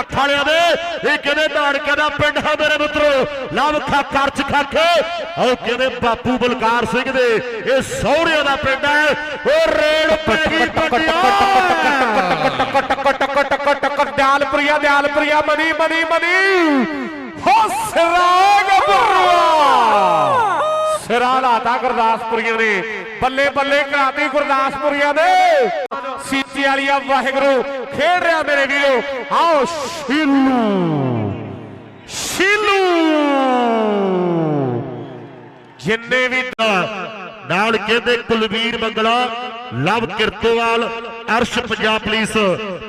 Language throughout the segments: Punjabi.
ਕੱਖ ਵਾਲਿਆਂ ਦੇ ਇਹ ਕਹਿੰਦੇ ਧਾੜਕੇ ਦਾ ਪਿੰਡ ਹੈ ਮੇਰੇ ਮਿੱਤਰੋ ਲਵ ਖਾ ਕਰਚ ਖਾਕੇ ਉਹ ਕਹਿੰਦੇ ਬਾਪੂ ਬਲਕਾਰ ਸਿੰਘ ਦੇ ਇਹ ਸਹੁਰਿਆਂ ਦਾ ਪਿੰਡ ਹੈ ਉਹ ਰੇਡ ਪੈ ਗਈ ਟਕ ਟਕ ਟਕ ਟਕ ਟਕ ਦਿਆਲਪੁਰੀਆ ਦਿਆਲਪੁਰੀਆ ਮਨੀ ਮਨੀ ਮਨੀ ਹੋ ਸਿਰਾਗ ਬੁਰਵਾ ਸਿਰਾ ਲਾਤਾ ਗੁਰਦਾਸਪੁਰੀਆਂ ਨੇ ਬੱਲੇ ਬੱਲੇ ਕਰਾਤੀ ਗੁਰਦਾਸਪੁਰੀਆਂ ਨੇ ਸੀਤੀ ਵਾਲੀਆ ਵਾਹਿਗੁਰੂ ਖੇਡ ਰਿਹਾ ਮੇਰੇ ਵੀਰੋ। ਆਓ, ਸ਼ੀਲੂ। ਸ਼ੀਲੂ। ਜਿੰਨੇ ਵੀ ਨਾਲ ਕਹਿੰਦੇ ਕੁਲਵੀਰ ਮੰਗਲਾ, ਲਵ ਕਿਰਤੋਵਾਲ, ਅਰਸ਼ ਪੰਜਾਬ ਪੁਲਿਸ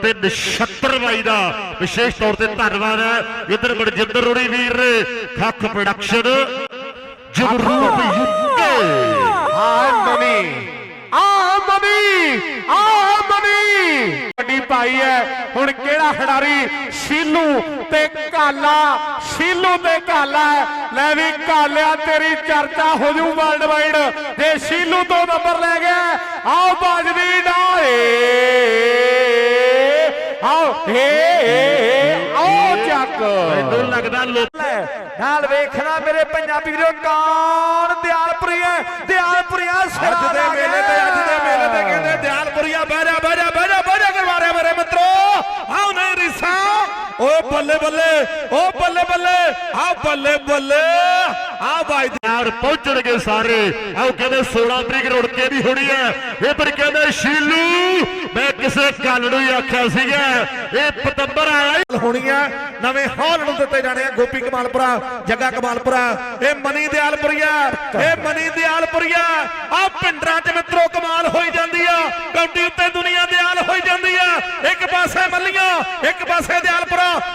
ਤੇ ਨਛੱਤਰ ਬਾਈ ਦਾ ਵਿਸ਼ੇਸ਼ ਤੌਰ ਤੇ ਧੰਨਵਾਦ ਹੈ। ਇਧਰ ਮਨਜਿੰਦਰ ਰੋੜੀ ਵੀਰ ਨੇ ਖੱਖ ਪ੍ਰੋਡਕਸ਼ਨ ਜਗਰੂਪ ਯੁੱਕੇ ਆ ਮਨੀ ਆ ਮਨੀ ਆ ਮਨੀ ਵੱਡੀ ਭਾਈ ਹੈ ਹੁਣ ਕਿਹੜਾ ਖਿਡਾਰੀ? ਸ਼ੀਲੂ ਤੇ ਕਾਲਾ। ਸ਼ੀਲੂ ਤੇ ਕਾਲਾ। ਲੈ ਵੀ ਕਾਲਿਆ ਤੇਰੀ ਚਰਚਾ ਹੋ ਜੂ ਵਰਲਡ ਵਾਈਡ ਜੇ ਸ਼ੀਲੂ ਤੋਂ ਨੰਬਰ ਲੈ ਗਿਆ ਆਓ ਬਾਜਦੀ ਡਾਏ ਆਓ ਹੇ ਹੇ, ਆਓ ਚੱਕ। ਮੈਨੂੰ ਲੱਗਦਾ ਲੋਕ ਨਾਲ ਵੇਖਣਾ ਮੇਰੇ ਪੰਜਾਬੀ ਵੀਰੋ ਕੌਣ? ਦਿਆਲਪੁਰੀ ਹੈ ਦਿਆਲਪੁਰੀਆ ਸਿਰ ਦੇ ਮੇਲੇ ਤੇ ਅੱਜ ਦੇ ਮੇਲੇ ਤੇ ਕਹਿੰਦੇ ਦਿਆਲਪੁਰੀਆ ਬਹਿ ਜਾ ਬਹਿ ਜਾ ਬਹਿ ਜਾ ਬਹਿ ਜਾ ਕਰਵਾ ਰਿਹਾ ਮੇਰੇ ਮਿੱਤਰੋ ਆਉ ਨਹੀਂ ਰਿਸਾ ਓ ਬੱਲੇ ਬੱਲੇ ਓ ਬੱਲੇ ਬੱਲੇ ਆ ਬੱਲੇ ਬੱਲੇ ਆ ਬਾਈ ਯਾਰ ਪਹੁੰਚਣਗੇ ਸਾਰੇ। ਆਓ ਕਹਿੰਦੇ 16 ਤਰੀਕ ਰੁੜਕੇ ਦੀ ਹੋਣੀ ਹੈ। ਇਹ ਪਰ ਕਹਿੰਦੇ ਸ਼ੀਲੂ ਮੈਂ ਕਿਸੇ ਗੱਲ ਨੂੰ ਹੀ ਆਖਿਆ ਸੀਗਾ। ਇਹ ਪਤੰਬਰ ਆਇਆ ਹੀ ਹੋਣੀ ਆ ਨਵੇਂ ਹਾਲ ਨੂੰ ਦਿੱਤੇ ਜਾਣੇ ਆ ਗੋਪੀ ਕਮਾਲਪੁਰਾ ਜੱਗਾ ਕਮਾਲਪੁਰਾ। ਇਹ ਮਨੀ ਦਿਆਲਪੁਰੀਆ ਇਹ ਮਨੀ ਦਿਆਲਪੁਰੀਆ। ਆ ਪਿੰਡਰਾਂ 'ਚ ਮਿੱਤਰੋ ਕਮਾਲ ਹੋਈ ਜਾਂਦੀ ਆ। ਕੌਡੀ ਉੱਤੇ ਦੁਨੀਆ ਦਿਆਲ ਹੋਈ ਜਾਂਦੀ ਆ। ਇੱਕ ਪਾਸੇ ਮੱਲੀਆਂ ਇੱਕ ਪਾਸੇ ਦਿਆਲਪੁਰਾ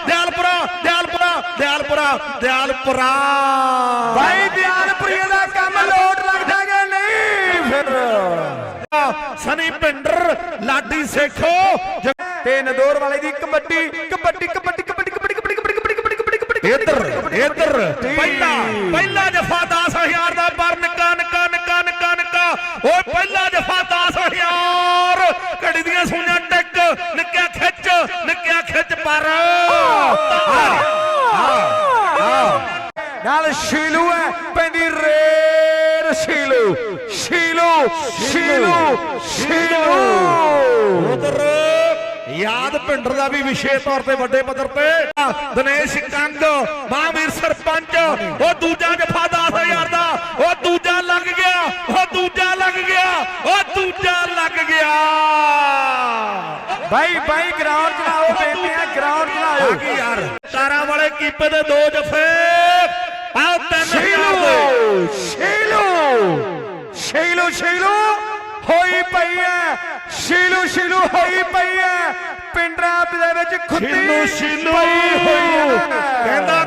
ਦਿਆਲਪੁਰਾ ਦਿਆਲਪੁਰਾ ਦਿਆਲਪੁਰਾ ਦਿਆਲਪੁਰਾ ਭਾਈ ਦਿਆਲਪੁਰੀਆ ਦਾ ਕੰਮ ਲੋਟ ਲੱਗਦਾ ਕਿ ਨਹੀਂ ਫਿਰ ਸਨੀ ਪਿੰਡਰ ਲਾਡੀ ਸੇਖੋ ਤੇ ਨਦੌਰ ਵਾਲੇ ਦੀ ਕਬੱਡੀ ਕਬੱਡੀ ਕਬੱਡੀ ਕਬੱਡੀ ਕਬੱਡੀ ਕਬੱਡੀ ਕਬੱਡੀ ਕਬੱਡੀ ਕਬੱਡੀ ਕਬੱਡੀ ਕਬੱਡੀ ਇੱਧਰ ਇੱਧਰ ਪਹਿਲਾ ਪਹਿਲਾ ਜਫਾ 10000 ਦਾ ਪਰ ਨਿੱਕਾ ਨਿੱਕਾ ਨਿੱਕਾ ਨਿੱਕਾ ਨਿੱਕਾ ਓਏ ਪਹਿਲਾ ਜਫਾ 10000 ਘੜੀ ਦੀਆਂ ਸੂਈਆਂ ਟਿਕ ਨਿੱਕਿਆ ਖਿੱਚ ਨਿੱਕਿਆ ਖਿੱਚ ਪਰ ਨਾਲ ਸ਼ੀਲੂ ਹੈ ਪੈਂਦੀ ਰੇਡ ਸ਼ੀਲੂ ਸ਼ੀਲੂ ਸ਼ੀਲੂ ਸ਼ੀਲੂ ਉਧਰ ਯਾਦ ਪਿੰਡਰ ਦਾ ਵੀ ਵਿਸ਼ੇਸ਼ ਤੌਰ ਤੇ ਵੱਡੇ ਪੱਧਰ ਤੇ। ਦਿਨੇਸ਼ ਕੰਗ ਮਹਾਵੀਰ ਸਰਪੰਚ ਉਹ ਦੂਜਾ ਜਫਾ 10000 ਦਾ। ਉਹ ਦੂਜਾ ਲੱਗ ਗਿਆ ਉਹ ਦੂਜਾ ਲੱਗ ਗਿਆ ਉਹ ਦੂਜਾ ਲੱਗ ਗਿਆ। ਭਾਈ ਭਾਈ ਗਰਾਊਂਡ ਚਲਾਓ ਬੇਟੀਆਂ ਗਰਾਊਂਡ ਕੀ ਯਾਰ ਤਾਰਾਂ ਵਾਲੇ ਕੀਪੇ ਦੇ ਦੋ ਜਫੇ। ਸ਼ੀਲੂ ਸ਼ੀਲੂ ਸ਼ੀਲੂ ਹੋਈ ਪਈ ਹੈ ਸ਼ੀਲੂ ਸ਼ੀਲੂ ਹੋਈ ਪਈ ਹੈ ਪਿੰਡਰਾਂ ਦੇ ਵਿੱਚ ਖੁੱਦੀ ਸ਼ੀਲੂ ਹੋਈ ਹੈ ਕਹਿੰਦਾ